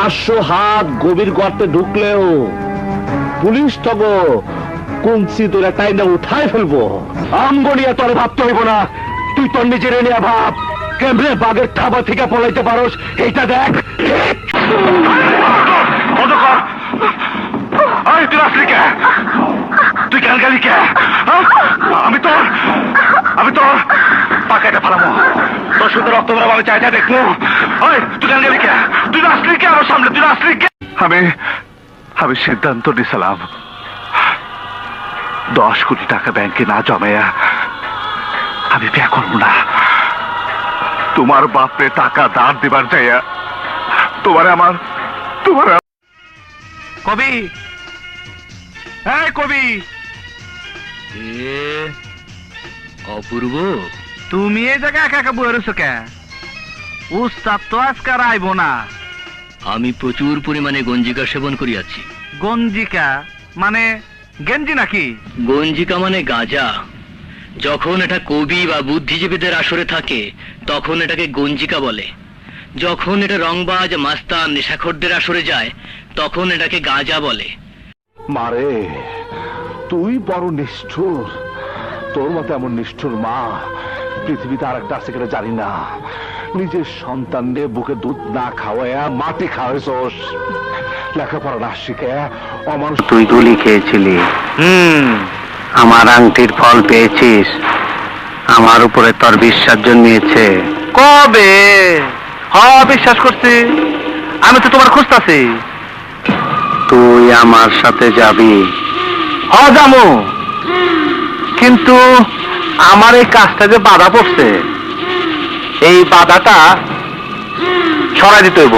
পাঁচশো হাত গভীর গর্তে ঢুকলেও পুলিশ তগো কুঞ্চি তোরা তাই না উঠায় ফেলব। আমগনিয়া তোর ভাবতে হইব না। তুই তোর নিজের নিয়ে ভাব। কেমনে বাঘের থাবা থেকে পলাইতে পারোস, এইটা দেখ। তুই কেন গেলি কে? হ্যাঁ? আমি তোর আমি তোর পাকাইটা ফালামো তোর সুন্দর রক্ত আমি চাইটা দেখব তুই কেন গেলি কে? তুই আসলি কে? সামনে তুই আসলি কে আমি আমি সিদ্ধান্ত নিছিলাম। দশ কোটি টাকা ব্যাংকে না জমাইয়া আমি বিয়ে করব না। তোমার বাপরে টাকা দাঁড় দিবার চাইয়া তোমার আমার তোমার কবি! হ্যাঁ কবি! অপূর্ব। তুমি এই জায়গায় একা একা বয়ে রয়েছো কে? উস্তাদ তো আজকার আইব না। আমি প্রচুর পরিমাণে গঞ্জিকা সেবন করিয়াছি। গঞ্জিকা? মানে গেঞ্জি নাকি? গঞ্জিকা মানে গাঁজা। যখন এটা কবি বা বুদ্ধিজীবীদের আসরে থাকে তখন এটাকে গঞ্জিকা বলে। যখন এটা রংবাজ মাস্তান নেশাখোরদের আসরে যায় তখন এটাকে গাঁজা বলে। মারে তুই বড় নিষ্ঠুর। তোর মতো এমন নিষ্ঠুর মা পৃথিবীতে আর একটা আছে কিনা জানি না। নিজের সন্তান নিয়ে বুকে দুধ না খাওয়ায়া মাটি খাওয়াইছস। লেখাপড়া না শিখে অমানুষ তুই গুলি খেয়েছিলি। আমার আংটির ফল পেয়েছিস। আমার উপরে তোর বিশ্বাস জন্মিয়েছে। কবে? হ বিশ্বাস করছি। আমি তো তোমার খুঁজতাছি। তুই আমার সাথে যাবি। হ জামু কিন্তু আমার এই কাজটা যে বাধা পড়ছে। এই বাধাটা সরাই দিতে হইব।